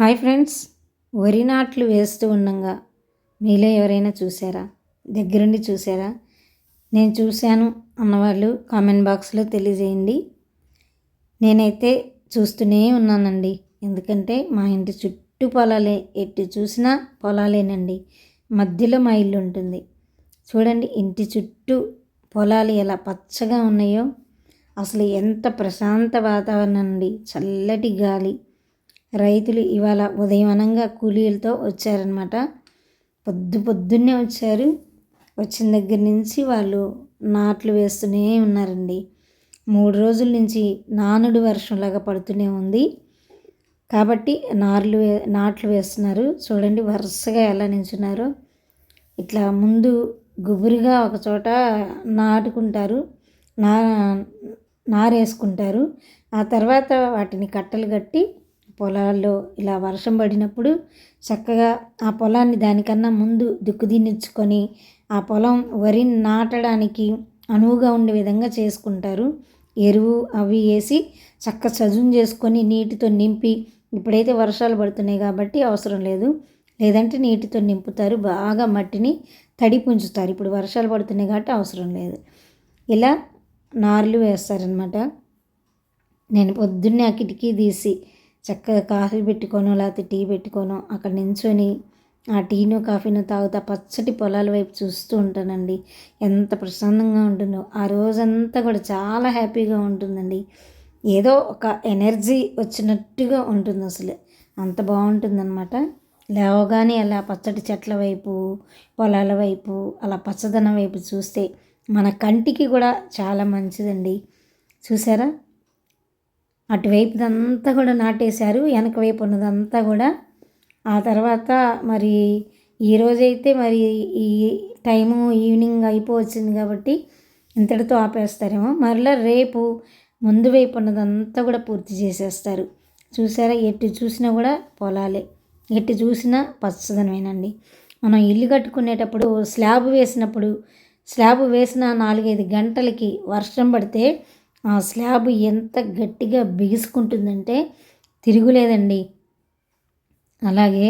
Hi friends. వరి నాట్లు వేస్తూ ఉండగా. మీలో ఎవరైనా చూసారా? దగ్గరుండి చూసారా? నేను చూశాను అన్నవాళ్ళు కామెంట్ బాక్స్లో తెలియజేయండి. నేనైతే చూస్తూనే ఉన్నానండి. ఎందుకంటే మా ఇంటి చుట్టూ పొలాలే ఎట్టి చూసినా పొలాలేనండి. మధ్యలో మా ఇల్లు ఉంటుంది. చూడండి ఇంటి చుట్టూ పొలాలు ఎలా పచ్చగా ఉన్నాయో. అసలు ఎంత ప్రశాంత వాతావరణం అండి. చల్లటి గాలి. రైతులు ఇవాళ ఉదయమనంగా కూలీలతో వచ్చారనమాట పొద్దు పొద్దున్నే వచ్చారు. వచ్చిన దగ్గర నుంచి వాళ్ళు నాట్లు వేస్తూనే ఉన్నారండి. మూడు రోజుల నుంచి నానుడు వర్షంలాగా పడుతూనే ఉంది. కాబట్టి నార్లు వే నాట్లు వేస్తున్నారు. చూడండి వరుసగా ఎలా నించున్నారో. ఇట్లా ముందు గుబురుగా ఒక చోట నాటుకుంటారు. నా నారేసుకుంటారు. ఆ తర్వాత వాటిని కట్టలు కట్టి పొలాల్లో ఇలా వర్షం పడినప్పుడు చక్కగా ఆ పొలాన్ని దానికన్నా ముందు దిక్కుదిన్నిచ్చుకొని ఆ పొలం వరి నాటడానికి అనువుగా ఉండే విధంగా చేసుకుంటారు. ఎరువు అవి వేసి చక్క చదును చేసుకొని నీటితో నింపి ఇప్పుడైతే వర్షాలు పడుతున్నాయి కాబట్టి అవసరం లేదు. లేదంటే నీటితో నింపుతారు బాగా మట్టిని తడి పుంచుతారు ఇప్పుడు వర్షాలు పడుతున్నాయి కాబట్టి అవసరం లేదు. ఇలా నార్లు వేస్తారనమాట నేను పొద్దున్నే ఆ కిటికీ తీసి చక్కగా కాఫీ పెట్టుకోను లేకపోతే టీ పెట్టుకోను అక్కడ నించొని ఆ టీను కాఫీను తాగుతా పచ్చటి పొలాల వైపు చూస్తూ ఉంటానండి. ఎంత ప్రశాంతంగా ఉంటుందో. ఆ రోజంతా కూడా చాలా హ్యాపీగా ఉంటుందండి. ఏదో ఒక ఎనర్జీ వచ్చినట్టుగా ఉంటుంది అసలు. అంత బాగుంటుందన్నమాట. లేవగానే అలా పచ్చటి చెట్ల వైపు పొలాల వైపు అలా పచ్చదనం వైపు చూస్తే మన కంటికి కూడా చాలా మంచిదండి. చూసారా? అటువైపుదంతా కూడా నాటేశారు వెనక వైపు ఉన్నదంతా కూడా. ఆ తర్వాత మరి ఈరోజైతే మరి ఈ టైము ఈవినింగ్ అయిపోవచ్చింది కాబట్టి ఇంతటితో ఆపేస్తారేమో. మరలా రేపు ముందు వైపు ఉన్నదంతా కూడా పూర్తి చేసేస్తారు. చూసారా ఎటు చూసినా కూడా పొలాలే. ఎటు చూసినా పచ్చదనమేనండి. మనం ఇల్లు కట్టుకునేటప్పుడు స్లాబ్ వేసినప్పుడు స్లాబ్ వేసిన నాలుగైదు గంటలకి వర్షం పడితే ఆ స్లాబ్ ఎంత గట్టిగా బిగుసుకుంటుందంటే తిరుగులేదండి. అలాగే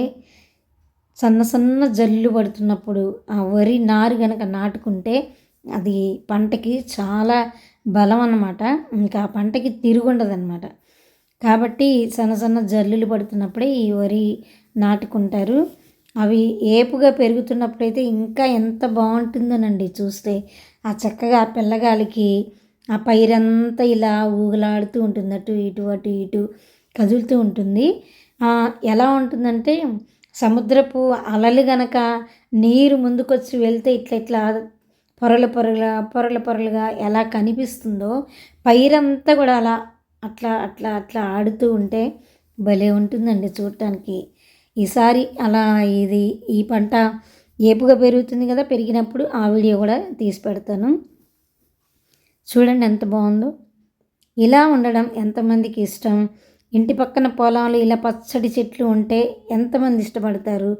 సన్న సన్న జల్లు పడుతున్నప్పుడు ఆ వరి నారు కనుక నాటుకుంటే అది పంటకి చాలా బలం అన్నమాట. ఇంకా ఆ పంటకి తిరుగుండదన్నమాట కాబట్టి సన్న సన్న జల్లులు పడుతున్నప్పుడే ఈ వరి నాటుకుంటారు. అవి ఏపుగా పెరుగుతున్నప్పుడైతే ఇంకా ఎంత బాగుంటుందోనండి చూస్తే. ఆ చక్కగా పిల్లగాలికి ఆ పైరంతా ఇలా ఊగులాడుతూ ఉంటుంది అటు ఇటు అటు ఇటు కదులుతూ ఉంటుంది. ఎలా ఉంటుందంటే సముద్రపు అలలు గనక నీరు ముందుకొచ్చి వెళ్తే ఇట్లా ఇట్లా పొరల పొరల పొరల పొరలుగా ఎలా కనిపిస్తుందో పైరంతా కూడా అలా అట్లా అట్లా అట్లా ఆడుతూ ఉంటే భలే ఉంటుందండి చూడటానికి ఈసారి అలా ఇది ఈ పంట ఏపుగా పెరుగుతుంది కదా పెరిగినప్పుడు ఆ వీడియో కూడా తీసి పెడతాను. చూడండి ఎంత బాగుందో. ఇలా ఉండడం ఎంతమందికి ఇష్టం? ఇంటి పక్కన పొలాలు ఇలా పచ్చడి చెట్లు ఉంటే ఎంతమంది ఇష్టపడతారు?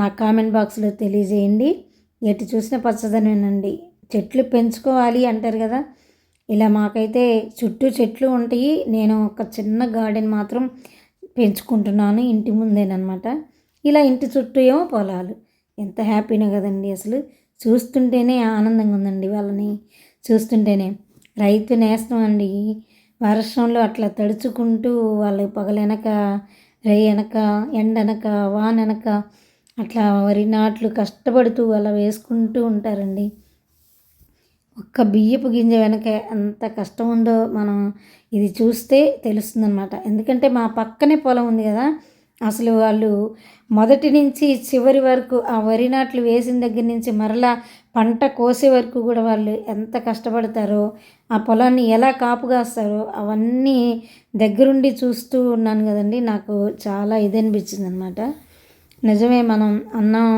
నా కామెంట్ బాక్స్లో తెలియజేయండి. ఎటు చూసిన పచ్చదనేనండి చెట్లు పెంచుకోవాలి అంటారు కదా. ఇలా మాకైతే చుట్టూ చెట్లు ఉంటాయి. నేను ఒక చిన్న గార్డెన్ మాత్రం పెంచుకుంటున్నాను ఇంటి ముందేనమాట ఇలా ఇంటి చుట్టూ ఏమో పొలాలు. ఎంత హ్యాపీనో కదండి అసలు. చూస్తుంటేనే ఆనందంగా ఉందండి వాళ్ళని. చూస్తుంటేనే. రైతు నేస్తం అండి. వర్షంలో అట్లా తడుచుకుంటూ వాళ్ళు పగలెనక రై వెనక ఎండనక వాననక అట్లా వరి నాట్లు కష్టపడుతూ అలా వేసుకుంటూ ఉంటారండి. ఒక్క బియ్యపు గింజ వెనక ఎంత కష్టం ఉందో మనం ఇది చూస్తే తెలుస్తుందనమాట ఎందుకంటే మా పక్కనే పొలం ఉంది కదా అసలు వాళ్ళు మొదటి నుంచి చివరి వరకు ఆ వరి నాట్లు వేసిన దగ్గర నుంచి మరలా పంట కోసే వరకు కూడా వాళ్ళు ఎంత కష్టపడతారో ఆ పొలాన్ని ఎలా కాపు కాస్తారో అవన్నీ దగ్గరుండి చూస్తూ ఉన్నాను కదండి. నాకు చాలా ఇది అనిపించింది అనమాట నిజమే మనం అన్నం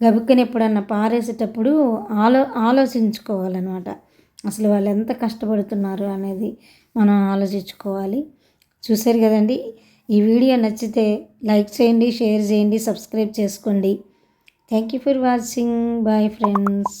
గబుక్కని ఎప్పుడన్నా పారేసేటప్పుడు ఆలో ఆలోచించుకోవాలన్నమాట. అసలు వాళ్ళు ఎంత కష్టపడుతున్నారు అనేది మనం ఆలోచించుకోవాలి. చూశారు కదండి ఈ వీడియో నచ్చితే లైక్ చేయండి షేర్ చేయండి సబ్స్క్రైబ్ చేసుకోండి. Thank you for watching bye friends